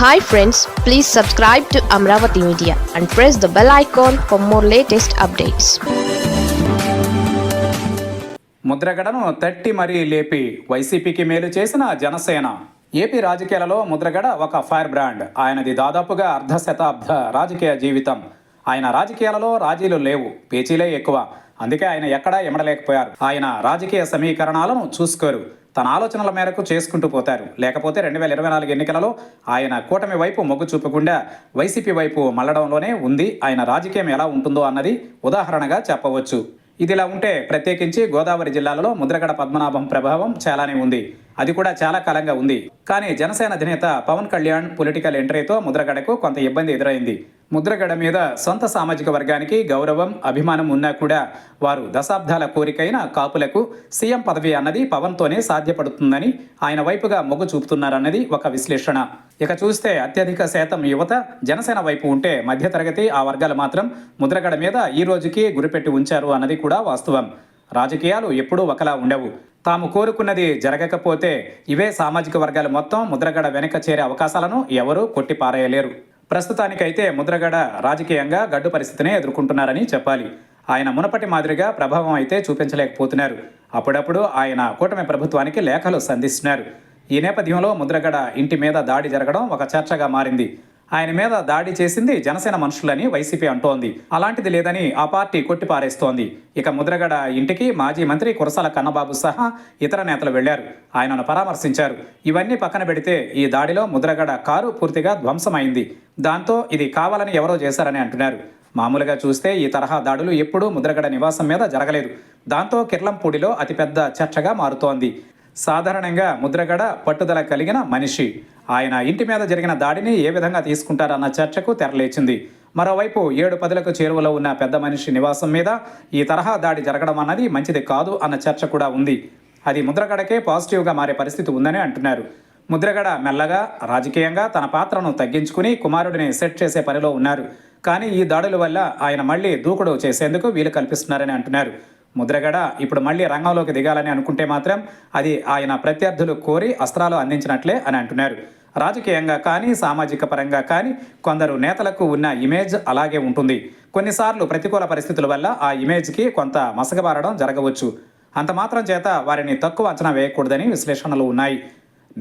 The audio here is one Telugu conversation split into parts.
Hi friends please subscribe to Amaravati media and press the bell icon for more latest updates ముద్రగడను తట్టి మరీ లేపి వైసీపీకి మేలు చేసిన జనసేన. ఏపీ రాజకీయాలలో ముద్రగడ ఒక ఫైర్ బ్రాండ్. ఆయనది దాదాపుగా అర్ధ శతాబ్ద రాజకీయ జీవితం. ఆయన రాజకీయాలలో రాజీలు లేవు పేచీలే ఎక్కువ. అందుకే ఆయన ఎక్కడా ఎమడలేకపోయారు. ఆయన రాజకీయ సమీకరణాలను చూసుకోరు. తన ఆలోచనల మేరకు చేసుకుంటూ పోతారు. లేకపోతే రెండు వేల ఇరవై నాలుగు ఎన్నికలలో ఆయన కూటమి వైపు మొగ్గు చూపకుండా వైసీపీ వైపు మళ్ళడంలోనే ఉంది. ఆయన రాజకీయం ఎలా ఉంటుందో అన్నది ఉదాహరణగా చెప్పవచ్చు. ఇదిలా ఉంటే ప్రత్యేకించి గోదావరి జిల్లాలలో ముద్రగడ పద్మనాభం ప్రభావం చాలానే ఉంది. అది కూడా చాలా కాలంగా ఉంది. కానీ జనసేన అధినేత పవన్ కళ్యాణ్ పొలిటికల్ ఎంట్రీతో ముద్రగడకు కొంత ఇబ్బంది ఎదురైంది. ముద్రగడ మీద సొంత సామాజిక వర్గానికి గౌరవం అభిమానం ఉన్నా కూడా వారు దశాబ్దాల కోరికైన కాపులకు సీఎం పదవి అన్నది పవన్తోనే సాధ్యపడుతుందని ఆయన వైపుగా మొగ్గు చూపుతున్నారన్నది ఒక విశ్లేషణ. ఇక చూస్తే అత్యధిక శాతం యువత జనసేన వైపు ఉంటే మధ్యతరగతి ఆ వర్గాలు మాత్రం ముద్రగడ మీద ఈ రోజుకి గురిపెట్టి ఉంచారు అన్నది కూడా వాస్తవం. రాజకీయాలు ఎప్పుడూ ఒకలా ఉండవు. తాము కోరుకున్నది జరగకపోతే ఇవే సామాజిక వర్గాలు మొత్తం ముద్రగడ వెనక చేరే అవకాశాలను ఎవరూ కొట్టిపారేయలేరు. ప్రస్తుతానికైతే ముద్రగడ రాజకీయంగా గడ్డు పరిస్థితినే ఎదుర్కొంటున్నారని చెప్పాలి. ఆయన మునపటి మాదిరిగా ప్రభావం అయితే చూపించలేకపోతున్నారు. అప్పుడప్పుడు ఆయన కూటమి ప్రభుత్వానికి లేఖలు సంధిస్తున్నారు. ఈ నేపథ్యంలో ముద్రగడ ఇంటి మీద దాడి జరగడం ఒక చర్చగా మారింది. ఆయన మీద దాడి చేసింది జనసేన మనుషులని వైసీపీ అంటోంది. అలాంటిది లేదని ఆ పార్టీ కొట్టిపారేస్తోంది. ఇక ముద్రగడ ఇంటికి మాజీ మంత్రి కురసాల కన్నబాబు సహా ఇతర నేతలు వెళ్ళారు. ఆయనను పరామర్శించారు. ఇవన్నీ పక్కన పెడితే ఈ దాడిలో ముద్రగడ కారు పూర్తిగా ధ్వంసమైంది. దాంతో ఇది కావాలని ఎవరో చేశారని అంటున్నారు. మామూలుగా చూస్తే ఈ తరహా దాడులు ఎప్పుడూ ముద్రగడ నివాసం మీద జరగలేదు. దాంతో కిర్లంపూడిలో అతిపెద్ద చర్చగా మారుతోంది. సాధారణంగా ముద్రగడ పట్టుదల కలిగిన మనిషి. ఆయన ఇంటి మీద జరిగిన దాడిని ఏ విధంగా తీసుకుంటారన్న చర్చకు తెరలేచింది మరోవైపు ఏడు పదులకు చేరువలో ఉన్న పెద్ద మనిషి నివాసం మీద ఈ తరహా దాడి జరగడం అన్నది మంచిది కాదు అన్న చర్చ కూడా ఉంది. అది ముద్రగడకే పాజిటివ్గా మారే పరిస్థితి ఉందని అంటున్నారు. ముద్రగడ మెల్లగా రాజకీయంగా తన పాత్రను తగ్గించుకుని కుమారుడిని సెట్ చేసే పనిలో ఉన్నారు. కానీ ఈ దాడుల వల్ల ఆయన మళ్ళీ దూకుడు చేసేందుకు వీలు కల్పిస్తున్నారని అంటున్నారు. ముద్రగడ ఇప్పుడు మళ్ళీ రంగంలోకి దిగాలని అనుకుంటే మాత్రం అది ఆయన ప్రత్యర్థులు కోరి అస్త్రాలు అందించినట్లే అని అంటున్నారు. రాజకీయంగా కానీ సామాజిక పరంగా కానీ కొందరు నేతలకు ఉన్న ఇమేజ్ అలాగే ఉంటుంది. కొన్నిసార్లు ప్రతికూల పరిస్థితుల వల్ల ఆ ఇమేజ్కి కొంత మసకబారడం జరగవచ్చు. అంత మాత్రం చేత వారిని తక్కువ అంచనా వేయకూడదని విశ్లేషణలు ఉన్నాయి.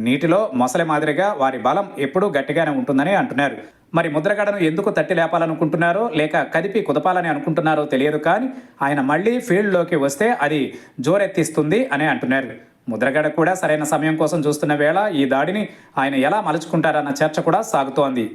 నీటిలో మొసలి మాదిరిగా వారి బలం ఎప్పుడూ గట్టిగానే ఉంటుందని అంటున్నారు. మరి ముద్రగడను ఎందుకు తట్టి లేపాలనుకుంటున్నారో లేక కదిపి కుదపాలని అనుకుంటున్నారో తెలియదు కానీ ఆయన మళ్ళీ ఫీల్డ్లోకి వస్తే అది జోరెత్తిస్తుంది అని అంటున్నారు. ముద్రగడ కూడా సరైన సమయం కోసం చూస్తున్న వేళ ఈ దాడిని ఆయన ఎలా మలుచుకుంటారన్న చర్చ కూడా సాగుతోంది.